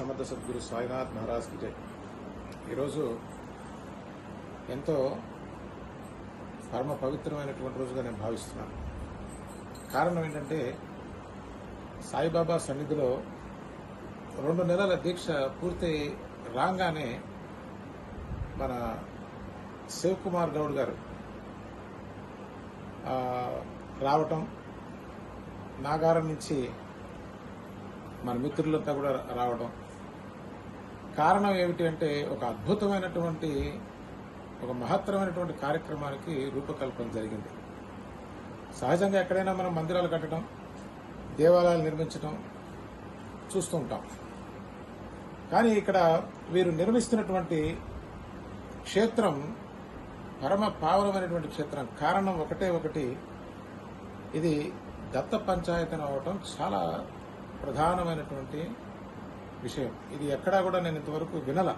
సమర్థ సద్గురు సాయినాథ్ మహారాజ్కి జై. ఈరోజు ఎంతో పరమ పవిత్రమైనటువంటి రోజుగా నేను భావిస్తున్నాను. కారణం ఏంటంటే సాయిబాబా సన్నిధిలో రెండు నెలల దీక్ష పూర్తి రాగానే మన శివ్ కుమార్ గౌడ్ గారు రావటం నాగారం నుంచి మన మిత్రులంతా కూడా రావడం. కారణం ఏమిటి అంటే ఒక అద్భుతమైనటువంటి ఒక మహత్తరమైనటువంటి కార్యక్రమానికి రూపకల్పన జరిగింది. సహజంగా ఎక్కడైనా మనం మందిరాలు కట్టడం దేవాలయాలు నిర్మించడం చూస్తూ ఉంటాం. కానీ ఇక్కడ వీరు నిర్మిస్తున్నటువంటి క్షేత్రం పరమ పావనమైనటువంటి క్షేత్రం. కారణం ఒకటే ఒకటి ఇది దత్త పంచాయతీ అవటం చాలా ప్రధానమైనటువంటి విషయం. ఇది ఎక్కడా కూడా నేను ఇంతవరకు వినల.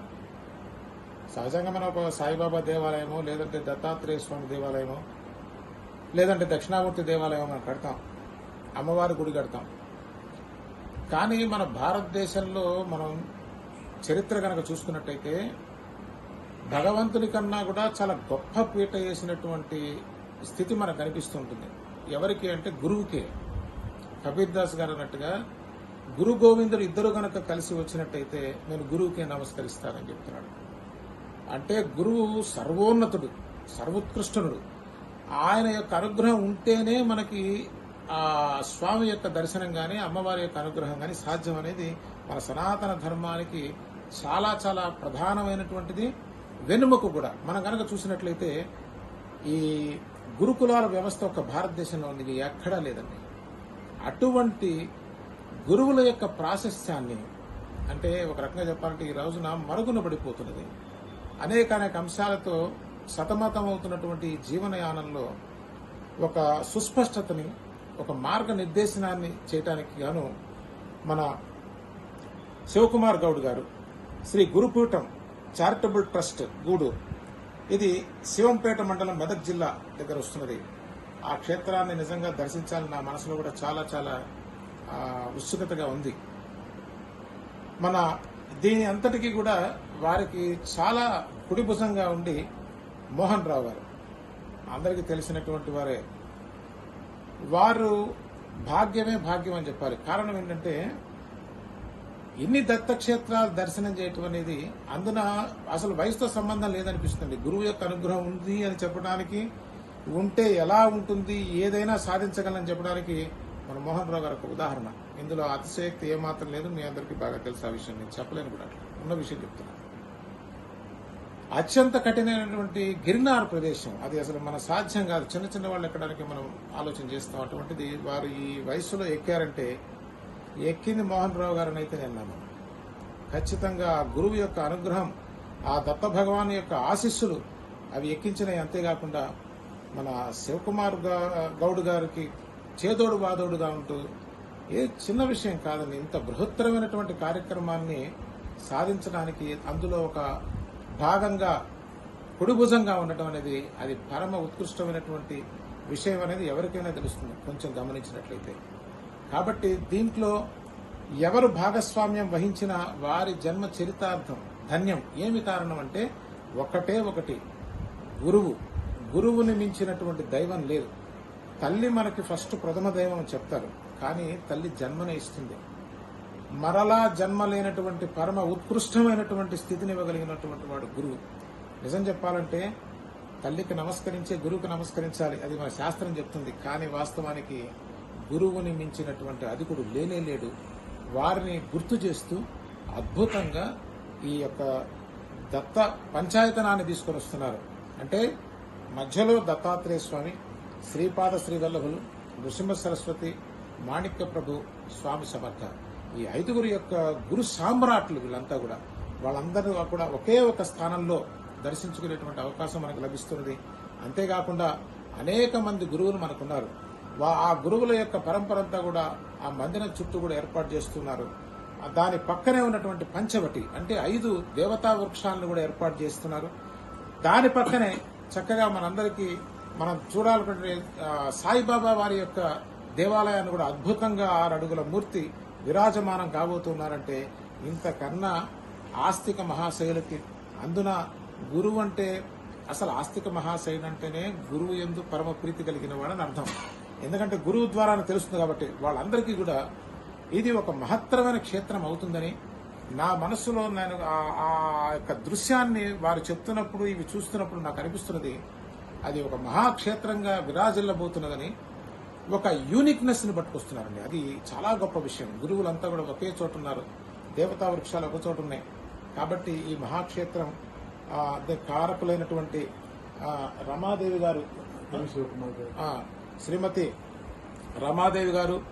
సహజంగా మనం ఒక సాయిబాబా దేవాలయమో లేదంటే దత్తాత్రేయ స్వామి దేవాలయమో లేదంటే దక్షిణామూర్తి దేవాలయం మనం కడతాం. అమ్మవారి గుడి కడతాం. కానీ మన భారతదేశంలో మనం చరిత్ర కనుక చూసుకున్నట్టయితే భగవంతుని కన్నా కూడా చాలా గొప్ప పీట వేసినటువంటి స్థితి మనకు కనిపిస్తుంటుంది ఎవరికి అంటే గురువుకే. కబీర్ దాస్ గారు అన్నట్టుగా గురు గోవిందుడు ఇద్దరు గనక కలిసి వచ్చినట్టయితే నేను గురువుకే నమస్కరిస్తానని చెప్తున్నాడు. అంటే గురువు సర్వోన్నతుడు సర్వోత్కృష్టనుడు. ఆయన యొక్క అనుగ్రహం ఉంటేనే మనకి ఆ స్వామి యొక్క దర్శనం కానీ అమ్మవారి యొక్క అనుగ్రహం కానీ సాధ్యం అనేది మన సనాతన ధర్మానికి చాలా చాలా ప్రధానమైనటువంటిది. వెనుమకు కూడా మనం కనుక చూసినట్లయితే ఈ గురుకులాల వ్యవస్థ ఒక భారతదేశంలో ఉంది ఎక్కడా లేదండి. అటువంటి గురువుల యొక్క ప్రాశస్త్యాన్ని అంటే ఒక రకంగా చెప్పాలంటే ఈ రోజున మరుగున పడిపోతున్నది. అనేక అనేక అంశాలతో సతమతమవుతున్నటువంటి జీవనయానంలో ఒక సుస్పష్టతని ఒక మార్గ నిర్దేశనాన్ని చేయటానికి గాను మన శివకుమార్ గౌడ్ గారు శ్రీ గురుపీఠం చారిటబుల్ ట్రస్ట్ గూడూరు ఇది శివంపేట మండలం మెదక్ జిల్లా దగ్గర వస్తున్నది. ఆ క్షేత్రాన్ని నిజంగా దర్శించాలని నా మనసులో కూడా చాలా చాలా ఉత్సుకతగా ఉంది. మన దీని అంతటికీ కూడా వారికి చాలా కుడిభుజంగా ఉండి మోహన్ రావు గారు అందరికీ తెలిసినటువంటి వారే. వారు భాగ్యమే భాగ్యం అని చెప్పాలి. కారణం ఏంటంటే ఇన్ని దత్తక్షేత్రాలు దర్శనం చేయటం అనేది అందున అసలు వయసుతో సంబంధం లేదనిపిస్తుంది. గురువు యొక్క అనుగ్రహం ఉంది అని చెప్పడానికి ఉంటే ఎలా ఉంటుంది ఏదైనా సాధించగలని చెప్పడానికి మన మోహన్ రావు గారు ఒక ఉదాహరణ. ఇందులో అతిశయక్తి ఏమాత్రం లేదు మీ అందరికీ బాగా తెలుసు ఆ విషయం. నేను చెప్పలేను కూడా. ఉన్న విషయం చెప్తున్నాను అత్యంత కఠినమైనటువంటి గిరినార్ ప్రదేశం. అది అసలు మన సాధ్యం కాదు. చిన్న చిన్న వాళ్ళు ఎక్కడానికి మనం ఆలోచన చేస్తాం. అటువంటిది వారు ఈ వయసులో ఎక్కారంటే ఎక్కింది మోహన్ రావు గారిని అయితే నేను ఖచ్చితంగా ఆ గురువు యొక్క అనుగ్రహం ఆ దత్త భగవాన్ యొక్క ఆశీస్సులు అవి ఎక్కించినవి అంతేకాకుండా మన శివకుమార్ గౌడ్ గారికి చేదోడు వాదోడుగా ఉంటూ ఏ చిన్న విషయం కాదండి ఇంత బృహత్తరమైనటువంటి కార్యక్రమాన్ని సాధించడానికి అందులో ఒక భాగంగా కుడిభుజంగా ఉండటం అనేది అది పరమ ఉత్కృష్టమైనటువంటి విషయం అనేది ఎవరికైనా తెలుస్తుంది కొంచెం గమనించినట్లయితే. కాబట్టి దీంట్లో ఎవరు భాగస్వామ్యం వహించిన వారి జన్మ చరితార్థం ధన్యం ఏమి కారణం అంటే ఒకటే ఒకటి గురువు. గురువుని మించినటువంటి దైవం లేదు. తల్లి మనకి ఫస్ట్ ప్రథమ దైవం అని చెప్తారు. కానీ తల్లి జన్మనే ఇస్తుంది. మరలా జన్మ లేనటువంటి పరమ ఉత్కృష్టమైనటువంటి స్థితిని ఇవ్వగలిగినటువంటి వాడు గురువు. నిజం చెప్పాలంటే తల్లికి నమస్కరించే గురువుకి నమస్కరించాలి. అది మన శాస్త్రం చెప్తుంది. కానీ వాస్తవానికి గురువుని మించినటువంటి అధికుడు లేనే లేడు. వారిని గుర్తు చేస్తూ అద్భుతంగా ఈ యొక్క దత్త పంచాయతనాన్ని తీసుకొని వస్తున్నారు. అంటే మధ్యలో దత్తాత్రేయ స్వామి శ్రీపాద శ్రీవల్లభులు నృసింహ సరస్వతి మాణిక్య ప్రభు స్వామి సమర్థ. ఈ ఐదుగురు యొక్క గురు సామ్రాట్లు వీళ్ళంతా కూడా వాళ్ళందరూ కూడా ఒకే ఒక స్థానంలో దర్శించుకునేటువంటి అవకాశం మనకు లభిస్తున్నది. అంతేకాకుండా అనేక మంది గురువులు మనకున్నారు. వా- ఆ గురువుల యొక్క పరంపర అంతా కూడా ఆ మందిరం చుట్టూ కూడా ఏర్పాటు చేస్తున్నారు. దాని పక్కనే ఉన్నటువంటి పంచవటి అంటే ఐదు దేవతా వృక్షాలను కూడా ఏర్పాటు చేస్తున్నారు. దాని పక్కనే చక్కగా మనందరికీ మనం చూడాలనుకుంటే సాయిబాబా వారి యొక్క దేవాలయాన్ని కూడా అద్భుతంగా ఆరు అడుగుల మూర్తి విరాజమానం కాబోతున్నారంటే ఇంతకన్నా ఆస్తిక మహాశైలకి అందున గురువు అంటే అసలు ఆస్తిక మహాశైలు అంటేనే గురువు ఎందు పరమ ప్రీతి కలిగిన వాడని అర్థం. ఎందుకంటే గురువు ద్వారా తెలుస్తుంది కాబట్టి వాళ్ళందరికీ కూడా ఇది ఒక మహత్తరమైన క్షేత్రం అవుతుందని నా మనసులో నేను ఆ యొక్క దృశ్యాన్ని వారు చెప్తున్నప్పుడు ఇవి చూస్తున్నప్పుడు నాకు అనిపిస్తున్నది అది ఒక మహాక్షేత్రంగా విరాజిల్లబోతున్నదని ఒక యూనిక్నెస్ని పట్టుకొస్తున్నారండి. అది చాలా గొప్ప విషయం. గురువులంతా కూడా ఒకే చోట ఉన్నారు. దేవతా వృక్షాలు ఒక చోట ఉన్నాయి. కాబట్టి ఈ మహాక్షేత్రం కారకులైనటువంటి రమాదేవి గారు శ్రీమతి రమాదేవి గారు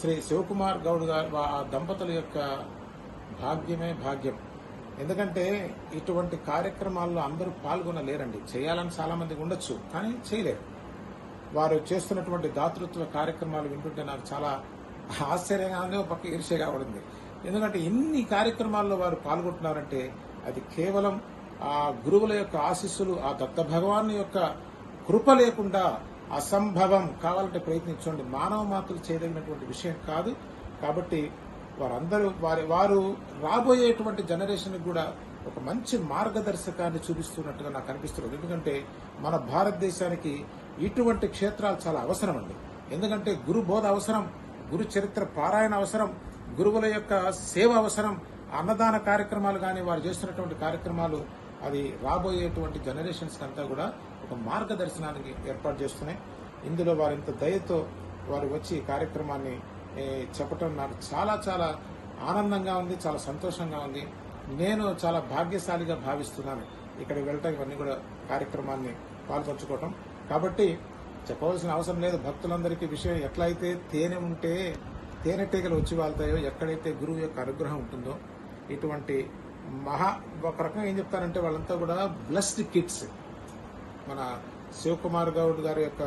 శ్రీ శివకుమార్ గౌడ్ గారు ఆ దంపతుల యొక్క భాగ్యమే భాగ్యం. ఎందుకంటే ఇటువంటి కార్యక్రమాల్లో అందరూ పాల్గొనలేరండి. చేయాలని చాలా మందికి ఉండొచ్చు కానీ చేయలేరు. వారు చేస్తున్నటువంటి దాతృత్వ కార్యక్రమాలు వింటుంటే నాకు చాలా ఆశ్చర్యంగా ఉంది ఒక పక్క ఈర్ష్యగా ఉంది. ఎందుకంటే ఇన్ని కార్యక్రమాల్లో వారు పాల్గొంటున్నారంటే అది కేవలం ఆ గురువుల యొక్క ఆశీస్సులు ఆ దత్త భగవాన్ యొక్క కృప లేకుండా అసంభవం కావాలంటే ప్రయత్నించండి. మానవ మాతలు చేయదగినటువంటి విషయం కాదు. కాబట్టి వారందరూ వారి వారు రాబోయేటువంటి జనరేషన్ కూడా ఒక మంచి మార్గదర్శకాన్ని చూపిస్తున్నట్టుగా నాకు అనిపిస్తున్నది. ఎందుకంటే మన భారతదేశానికి ఇటువంటి క్షేత్రాలు చాలా అవసరం అండి ఎందుకంటే గురు బోధ అవసరం గురు చరిత్ర పారాయణ అవసరం గురువుల యొక్క సేవ అవసరం అన్నదాన కార్యక్రమాలు కానీ వారు చేస్తున్నటువంటి కార్యక్రమాలు అది రాబోయేటువంటి జనరేషన్స్ అంతా కూడా ఒక మార్గదర్శనానికి ఏర్పాటు చేస్తున్నాయి. ఇందులో వారింత దయతో వారు వచ్చి కార్యక్రమాన్ని చెప్పటం నాకు చాలా చాలా ఆనందంగా ఉంది చాలా సంతోషంగా ఉంది. నేను చాలా భాగ్యశాలిగా భావిస్తున్నాను. ఇక్కడికి వెళ్ళటం ఇవన్నీ కూడా కార్యక్రమాన్ని పాల్పంచుకోవటం. కాబట్టి చెప్పవలసిన అవసరం లేదు. భక్తులందరికీ విషయం ఎట్లయితే తేనె ఉంటే తేనెటీగలు వచ్చి వాళ్తాయో ఎక్కడైతే గురువు యొక్క అనుగ్రహం ఉంటుందో ఇటువంటి మహా ఒక రకంగా ఏం చెప్తారంటే వాళ్ళంతా కూడా బ్లస్డ్ కిడ్స్ మన శివకుమార్ గౌడ్ గారి యొక్క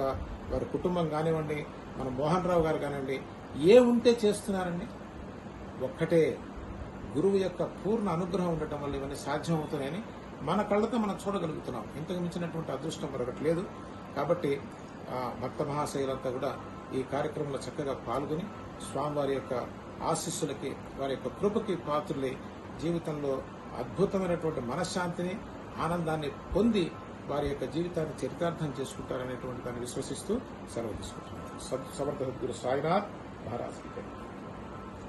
వారి కుటుంబం కానివ్వండి మన మోహన్ రావు గారు కానివ్వండి ఏ ఉంటే చేస్తున్నారండి? ఒక్కటే గురువు యొక్క పూర్ణ అనుగ్రహం ఉండటం వల్ల ఇవన్నీ సాధ్యం అవుతున్నాయని మన కళ్ళతో మనం చూడగలుగుతున్నాం. ఇంతకు మించినటువంటి అదృష్టం మరొకటి లేదు. కాబట్టి భక్త మహాశైలంతా కూడా ఈ కార్యక్రమంలో చక్కగా పాల్గొని స్వామివారి యొక్క ఆశీస్సులకి వారి యొక్క కృపకి పాత్రులై జీవితంలో అద్భుతమైనటువంటి మనశ్శాంతిని ఆనందాన్ని పొంది వారి యొక్క జీవితాన్ని చరితార్థం చేసుకుంటారనేటువంటి దాన్ని విశ్వసిస్తూ సెలవు తీసుకుంటున్నారు సబ్- సమర్థ గురు సాయినాథ్. మహారాజ్కి జై.